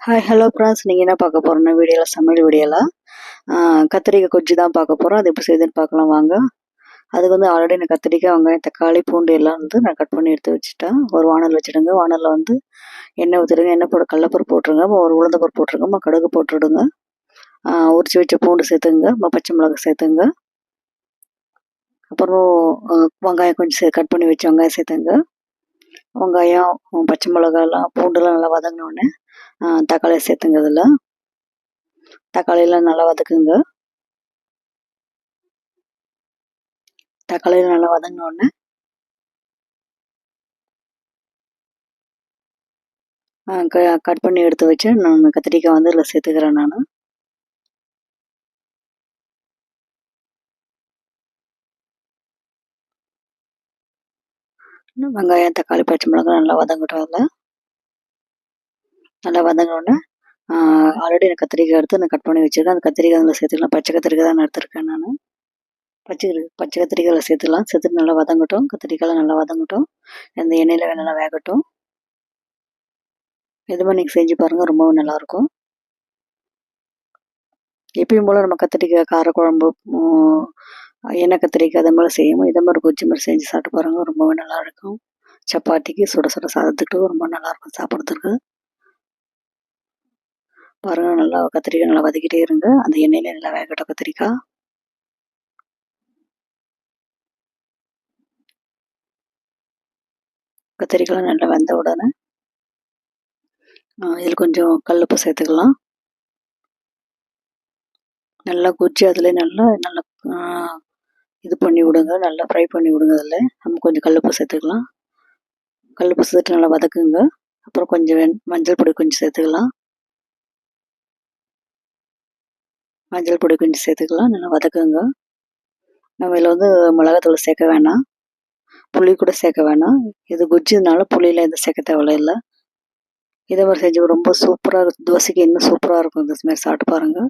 Hi hello friends நீங்கள் என்ன பார்க்க போகிறோன்னா வீடியோவில் சமையல் வீடியோவில் கத்திரிக்காய் கொஜ்ஜு தான் பார்க்க போகிறோம் அது எப்படி செய்யுதுன்னு பார்க்கலாம் வாங்க. அதுக்கு வந்து ஆல்ரெடி நான் கத்திரிக்காய் வெங்காயம் தக்காளி பூண்டு எல்லாம் வந்து நான் கட் பண்ணி எடுத்து வச்சுட்டேன். ஒரு வானல் வச்சுடுங்க. வானலில் வந்து எண்ணெய் ஊற்றிடுங்க எண்ணெய் போட கடலப்பருப்பு போட்டுருங்க. ஒரு உளுந்தப்பருப்பு போட்டுருங்க. கடுகு போட்டுவிடுங்க உரிச்சு வச்ச பூண்டு சேர்த்துங்க. பச்சை மிளகா சேர்த்துங்க. அப்புறம் வெங்காயம் கொஞ்சம் சே கட் பண்ணி வச்சு வெங்காயம் சேர்த்துங்க. வெங்காயம் பச்சை மிளகாலாம் பூண்டுலாம் நல்லா வதங்கினோடனே தக்காளி சேர்த்துங்க இதில் தக்காளியெல்லாம் நல்லா வதக்குங்க. தக்காளியில் நல்லா வதங்கினோடனே கட் பண்ணி எடுத்து வச்சு நான் கத்திரிக்காய் வந்து இதில் சேர்த்துக்கிறேன் நான். வெங்காயம் தக்காளி பச்சை மிளகாய் நல்லா வதங்கட்டும் அதில். நல்லா வதங்கினோடனே ஆல்ரெடி நான் கத்திரிக்காய் எடுத்து நான் கட் பண்ணி வச்சுருக்கேன். அந்த கத்திரிக்காய் அதில் சேர்த்துக்கலாம். பச்சை கத்திரிக்காய் தான் எடுத்துருக்கேன் எடுத்திருக்கேன் நான். பச்சை பச்சை கத்திரிக்காயில் சேர்த்துக்கலாம் சேர்த்துட்டு நல்லா வதங்கட்டும். கத்திரிக்காயில் நல்லா வதங்கட்டும். எந்த எண்ணெயில் நல்லா வேகட்டும். இது மாதிரி நீங்கள் செஞ்சு பாருங்கள் ரொம்பவும் நல்லாயிருக்கும். எப்பயும் போல் நம்ம கத்திரிக்காய் காரக்குழம்பு எண்ணெய் கத்திரிக்காய் அதை மாதிரி செய்யும் இதை மாதிரி குச்சி மாதிரி செஞ்சு சாப்பிட்டு பாருங்கள் ரொம்பவே நல்லாயிருக்கும் சப்பாத்திக்கு சுட சுட சாதத்துக்கு ரொம்ப நல்லாயிருக்கும் சாப்பிட்றதுக்கு. பாருங்கள் நல்லா கத்திரிக்காய் நல்லா வதக்கிட்டே இருங்க. அந்த எண்ணெயில் நல்லா வேகட்டும் கத்திரிக்காய். கத்திரிக்காய் நல்லா வெந்த உடனே இதில் கொஞ்சம் கல்லுப்பு சேர்த்துக்கலாம். நல்லா குச்சி அதில் நல்லா நல்லா இது பண்ணி விடுங்க நல்லா ஃப்ரை பண்ணி விடுங்க அதில் நம்ம கொஞ்சம் கல்லுப்பு சேர்த்துக்கலாம். கல்லுப்பு சேர்த்துட்டு நல்லா வதக்குங்க. அப்புறம் கொஞ்சம் மஞ்சள் பொடி கொஞ்சம் சேர்த்துக்கலாம். மஞ்சள் பொடி கொஞ்சம் சேர்த்துக்கலாம். நல்லா வதக்குங்க. நம்ம இதில் வந்து மிளகாத்தூள் சேர்க்க வேணாம். புளி கூட சேர்க்க வேணாம். இது குஜ்ஜினால புளியில் எதுவும் சேர்க்க தேவையில்ல. இதே மாதிரி செஞ்சு ரொம்ப சூப்பராக இருக்கும். தோசைக்கு இன்னும் சூப்பராக இருக்கும். இந்த மாதிரி சாப்பிட்டு பாருங்கள்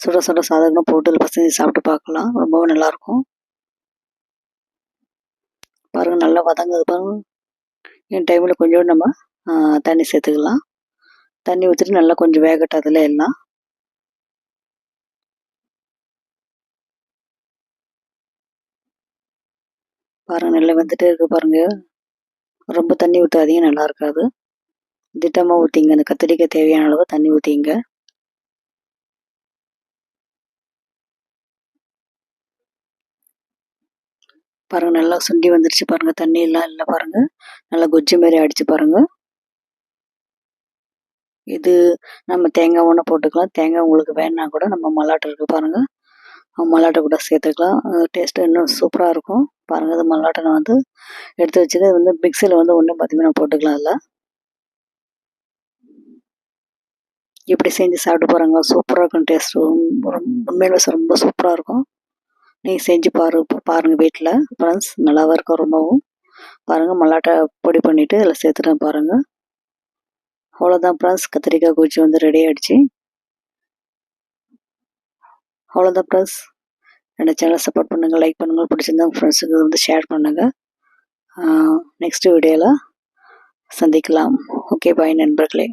சுட சுட சாதகமாக போட்டு பசங்க சாப்பிட்டு பார்க்கலாம். ரொம்பவும் நல்லாயிருக்கும் பாருங்கள் நல்லா வதங்குது பாருங்கள் என் டைமில் கொஞ்சம் நம்ம தண்ணி சேர்த்துக்கலாம். தண்ணி ஊற்றிட்டு நல்லா கொஞ்சம் வேகட்டும் அதில் எல்லாம். பாருங்கள் நல்லா வந்துட்டே இருக்குது பாருங்கள் ரொம்ப தண்ணி ஊற்றாதீங்க நல்லா இருக்காது. திட்டமாக ஊற்றிங்க அந்த கத்திரிக்காய் தேவையான அளவு தண்ணி ஊற்றிங்க பாருங்கள் நல்லா சுண்டி வந்துருச்சு பாருங்கள் தண்ணி எல்லாம் இல்லை பாருங்கள் நல்லா குஜ்ஜு மாரி அடிச்சு பாருங்கள் இது நம்ம தேங்காய் ஒன்று போட்டுக்கலாம். தேங்காய் உங்களுக்கு வேணா கூட நம்ம மல்லாட்டை இருக்குது பாருங்கள் மல்லாட்டை கூட சேர்த்துக்கலாம். டேஸ்ட்டு இன்னும் சூப்பராக இருக்கும். பாருங்கள் அது மல்லாட்டை நான் வந்து எடுத்து வச்சுட்டு வந்து மிக்சியில் வந்து ஒன்றும் பார்த்தீங்கன்னா போட்டுக்கலாம் இல்லை. இப்படி செஞ்சு சாப்பிட்டு பாருங்க. சூப்பராக இருக்கும். டேஸ்ட்டு உண்மையில ரொம்ப சூப்பராக இருக்கும். நீங்கள் செஞ்சு பாரு பாருங்கள் வீட்டில் ஃப்ரெண்ட்ஸ் நல்லாவும் இருக்கும் ரொம்பவும். பாருங்கள் மல்லாட்டை பொடி பண்ணிவிட்டு அதில் சேர்த்துட்டேன் பாருங்கள் அவ்வளோதான் ஃப்ரெண்ட்ஸ் கத்திரிக்காய் குச்சி வந்து ரெடி ஆகிடுச்சு அவ்வளோதான் ஃப்ரெண்ட்ஸ் என்னோடய சேனலை சப்போர்ட் பண்ணுங்கள் லைக் பண்ணுங்கள் பிடிச்சிருந்தா ஃப்ரெண்ட்ஸுக்கு வந்து ஷேர் பண்ணுங்கள் நெக்ஸ்ட் வீடியோவில் சந்திக்கலாம். ஓகே பாய் நண்பர்களே.